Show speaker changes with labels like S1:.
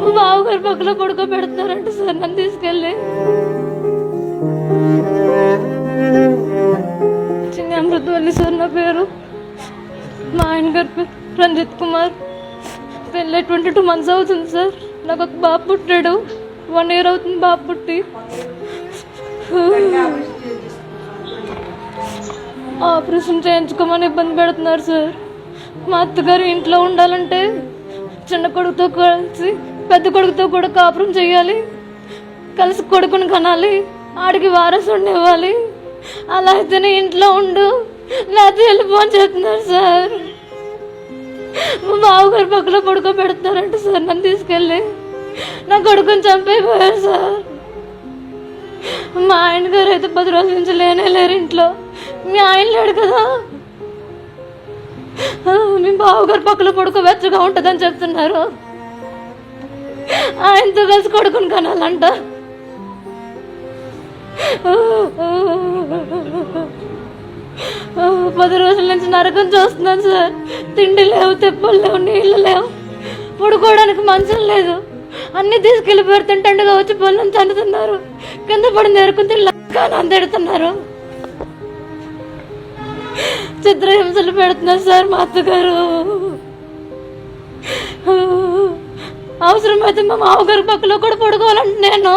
S1: మా బావగారు పక్కలో పడుకోబెడతారంట సార్ నన్ను తీసుకెళ్ళి. చిన్న అమృతవల్లి సార్ నా పేరు. మా ఆయన గారి పేరు రంజిత్ కుమార్. పెళ్ళి ట్వంటీ టూ మంత్స్ అవుతుంది సార్. నాకు ఒక బాబు పుట్టాడు. వన్ ఇయర్ అవుతుంది బాబు పుట్టి. ఆపరేషన్ చేయించుకోమని ఇబ్బంది పెడుతున్నారు సార్. మా అత్తగారు ఇంట్లో ఉండాలంటే చిన్న కొడుకుతో కలిసి పెద్ద కొడుకుతో కూడా కాపురం చేయాలి. కలిసి కొడుకుని కనాలి. ఆడికి వారసుడిని ఇవ్వాలి. అలా అయితేనే ఇంట్లో ఉండు. లేకపోతే వెళ్ళిపోని చెప్తున్నారు సార్. మా బావగారు పక్కన పడుకోబెడతారంట సార్ నన్ను తీసుకెళ్ళి. నా కొడుకుని చంపైపోయారు సార్. మా ఆయన గారు అయితే పది రోజుల నుంచి లేనే లేరు ఇంట్లో. మీ ఆయన లేడు కదా. మీ బావగారు పక్కన పడుకో వెచ్చగా ఉంటుందని చెప్తున్నారు. ఆయనతో కలిసి కొడుకుని కనాలంట. పది రోజుల నుంచి నరకం చూస్తున్నాను సార్. తిండి లేవు తెప్పలు లేవు నీళ్ళు లేవు. పడుకోవడానికి మంచం లేదు. అన్ని తీసుకెళ్ళి పెడుతుంటండుగా వచ్చి పొలం చండుతున్నారు. కింద పడి నేరుకుని లక్కని అందెడుతున్నారు. చిత్రహింసలు పెడుతున్నారు సార్ మా అత్తగారు. అవసరమైతే మా మామగారి పక్కలో కూడా పడుకోవాలంటే నేను.